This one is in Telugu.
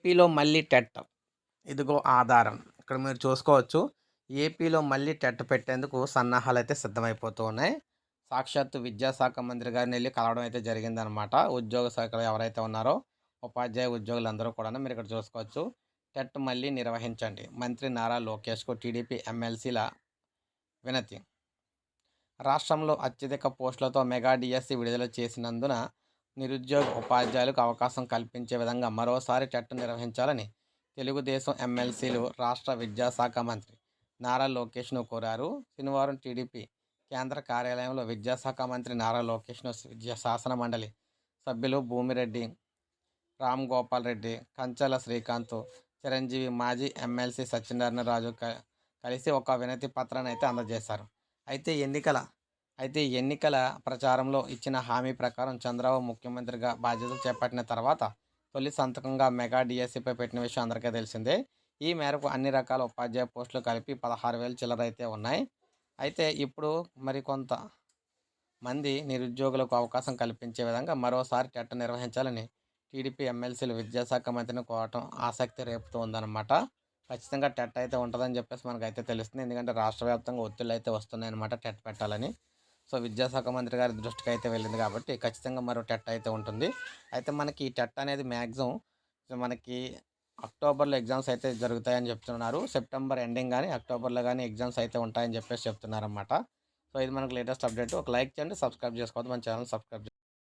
ఏపీలో మళ్ళీ టెట్ ఇదిగో ఆధారం. ఇక్కడ మీరు చూసుకోవచ్చు. ఏపీలో మళ్ళీ టెట్ పెట్టేందుకు సన్నాహాలు అయితే సిద్ధమైపోతూ ఉన్నాయి. సాక్షాత్తు విద్యాశాఖ మంత్రి గారిని వెళ్ళి కలవడం అయితే జరిగిందనమాట. ఉద్యోగ శాఖలో ఎవరైతే ఉన్నారో ఉపాధ్యాయ ఉద్యోగులందరూ కూడా మీరు ఇక్కడ చూసుకోవచ్చు. టెట్ మళ్ళీ నిర్వహించండి. మంత్రి నారా లోకేష్కు టీడీపీ ఎమ్మెల్సీల వినతి. రాష్ట్రంలో అత్యధిక పోస్టులతో మెగా డిఎస్సి విడుదల చేసినందున నిరుద్యోగ ఉపాధ్యాయులకు అవకాశం కల్పించే విధంగా మరోసారి చట్టం నిర్వహించాలని తెలుగుదేశం ఎమ్మెల్సీలు రాష్ట్ర విద్యాశాఖ మంత్రి నారా లోకేష్ను కోరారు. శనివారం టీడీపీ కేంద్ర కార్యాలయంలో విద్యాశాఖ మంత్రి నారా లోకేష్ను విద్యా శాసన మండలి సభ్యులు భూమిరెడ్డి రామ్ గోపాల్ రెడ్డి కంచెల శ్రీకాంత్ చిరంజీవి మాజీ ఎమ్మెల్సీ సత్యనారాయణ రాజు కలిసి ఒక వినతి పత్రాన్ని అయితే అందజేశారు. అయితే ఎన్నికల అయితే ఎన్నికల ప్రచారంలో ఇచ్చిన హామీ ప్రకారం చంద్రబాబు ముఖ్యమంత్రిగా బాధ్యతలు చేపట్టిన తర్వాత తొలి సంతకంగా మెగా డిఎస్సిపై పెట్టిన విషయం అందరికీ తెలిసిందే. ఈ మేరకు అన్ని రకాల ఉపాధ్యాయ పోస్టులు కలిపి పదహారు వేల చిల్లర అయితే ఉన్నాయి. అయితే ఇప్పుడు మరికొంత మంది నిరుద్యోగులకు అవకాశం కల్పించే విధంగా మరోసారి టెట్ నిర్వహించాలని టీడీపీ ఎమ్మెల్సీలు విద్యాశాఖ మంత్రిని కోరటం ఆసక్తి రేపుతుందన్నమాట. ఖచ్చితంగా టెట్ అయితే ఉంటుందని చెప్పేసి మనకైతే తెలుస్తుంది. ఎందుకంటే రాష్ట్ర వ్యాప్తంగా ఒత్తిళ్ళు అయితే వస్తున్నాయన్నమాట టెట్ పెట్టాలని. సో విద్యాశాఖ మంత్రి గారి దృష్టికి అయితే వెళ్ళింది కాబట్టి ఖచ్చితంగా మరో టెట్ అయితే ఉంటుంది. అయితే మనకి ఈ టెట్ అనేది మ్యాక్సిమం మనకి అక్టోబర్లో ఎగ్జామ్స్ అయితే జరుగుతాయని చెప్తున్నారు. సెప్టెంబర్ ఎండింగ్ కానీ అక్టోబర్లో కానీ ఎగ్జామ్స్ అయితే ఉంటాయని చెప్పేసి చెప్తున్నారన్నమాట. సో ఇది మనకు లేటెస్ట్ అప్డేట్. ఒక లైక్ చేయండి సబ్స్క్రైబ్ చేసుకోవద్దు. మన ఛానల్ సబ్స్క్రైబ్